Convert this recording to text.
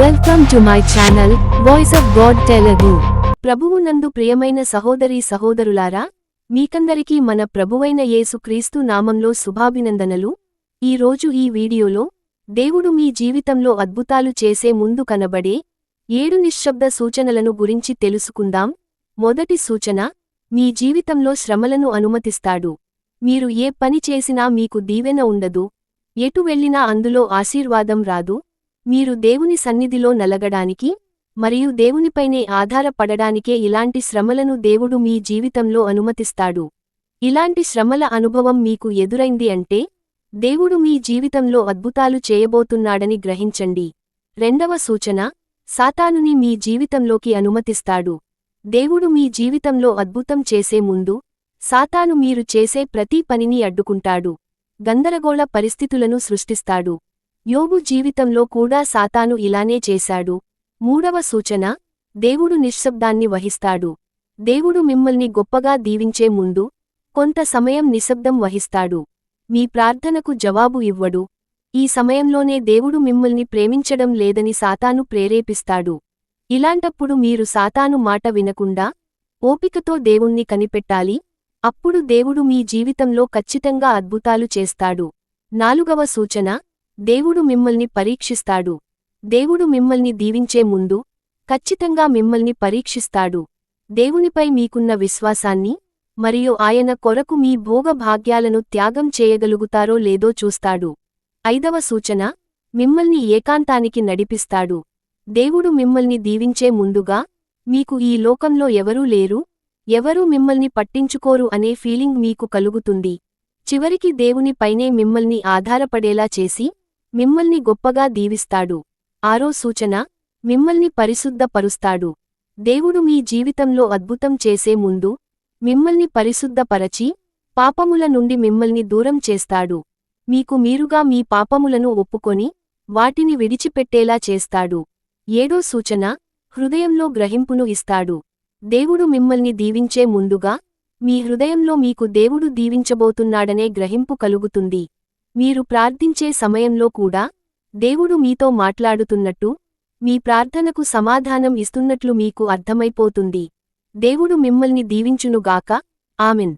Welcome to my channel voice of God Telugu ప్రభువునందు ప్రియమైన సహోదరీ సహోదరులారా మీకందరికీ మన ప్రభువైన యేసు క్రీస్తు నామంలో శుభాభినందనలు. ఈ రోజు ఈ వీడియోలో దేవుడు మీ జీవితంలో అద్భుతాలు చేసే ముందు కనబడే ఏడు నిశ్శబ్ద సూచనలను గురించి తెలుసుకుందాం. మొదటి సూచన మీ జీవితంలో శ్రమలను అనుమతిస్తాడు. మీరు ఏ పని చేసినా మీకు దీవెన ఉండదు. ఎటు వెళ్ళినా అందులో ఆశీర్వాదం రాదు. మీరు దేవుని సన్నిధిలో నలగడానికి మరియు దేవునిపైనే ఆధారపడడానికే ఇలాంటి శ్రమలను దేవుడు మీ జీవితంలో అనుమతిస్తాడు. ఇలాంటి శ్రమల అనుభవం మీకు ఎదురైంది అంటే దేవుడు మీ జీవితంలో అద్భుతాలు చేయబోతున్నాడని గ్రహించండి. రెండవ సూచన సాతానుని మీ జీవితంలోకి అనుమతిస్తాడు. దేవుడు మీ జీవితంలో అద్భుతం చేసే ముందు సాతాను మీరు చేసే ప్రతి పనిని అడ్డుకుంటాడు. గందరగోళ పరిస్థితులను సృష్టిస్తాడు. యోబు జీవితంలో కూడా సాతాను ఇలానే చేశాడు. మూడవ సూచన దేవుడు నిశ్శబ్దాన్ని వహిస్తాడు. దేవుడు మిమ్మల్ని గొప్పగా దీవించే ముందు కొంత సమయం నిశ్శబ్దం వహిస్తాడు. మీ ప్రార్థనకు జవాబు ఇవ్వడు. ఈ సమయంలోనే దేవుడు మిమ్మల్ని ప్రేమించడం లేదని సాతాను ప్రేరేపిస్తాడు. ఇలాంటప్పుడు మీరు సాతాను మాట వినకుండా ఓపికతో దేవుణ్ణి కనిపెట్టాలి. అప్పుడు దేవుడు మీ జీవితంలో ఖచ్చితంగా అద్భుతాలు చేస్తాడు. నాలుగవ సూచన దేవుడు మిమ్మల్ని పరీక్షిస్తాడు. దేవుడు మిమ్మల్ని దీవించే ముందు ఖచ్చితంగా మిమ్మల్ని పరీక్షిస్తాడు. దేవునిపై మీకున్న విశ్వాసాన్ని మరియు ఆయన కొరకు మీ భోగభాగ్యాలను త్యాగం చేయగలుగుతారో లేదో చూస్తాడు. ఐదవ సూచన మిమ్మల్ని ఏకాంతానికి నడిపిస్తాడు. దేవుడు మిమ్మల్ని దీవించే ముందుగా మీకు ఈ లోకంలో ఎవరూ లేరు ఎవరూ మిమ్మల్ని పట్టించుకోరు అనే ఫీలింగ్ మీకు కలుగుతుంది. చివరికి దేవునిపైనే మిమ్మల్ని ఆధారపడేలా చేసి మిమ్మల్ని గొప్పగా దీవిస్తాడు. ఆరో సూచన మిమ్మల్ని పరిశుద్ధపరుస్తాడు. దేవుడు మీ జీవితంలో అద్భుతం చేసే ముందు మిమ్మల్ని పరిశుద్ధపరచి పాపముల నుండి మిమ్మల్ని దూరం చేస్తాడు. మీకు మీరుగా మీ పాపములను ఒప్పుకొని వాటిని విడిచిపెట్టేలా చేస్తాడు. ఏడో సూచన హృదయంలో గ్రహింపును ఇస్తాడు. దేవుడు మిమ్మల్ని దీవించే ముందుగా మీ హృదయంలో మీకు దేవుడు దీవించబోతున్నాడనే గ్రహింపు కలుగుతుంది. మీరు ప్రార్థించే సమయంలో కూడా దేవుడు మీతో మాట్లాడుతున్నట్టు మీ ప్రార్థనకు సమాధానం ఇస్తున్నట్లు మీకు అర్థమైపోతుంది. దేవుడు మిమ్మల్ని దీవించునుగాక. ఆమెన్.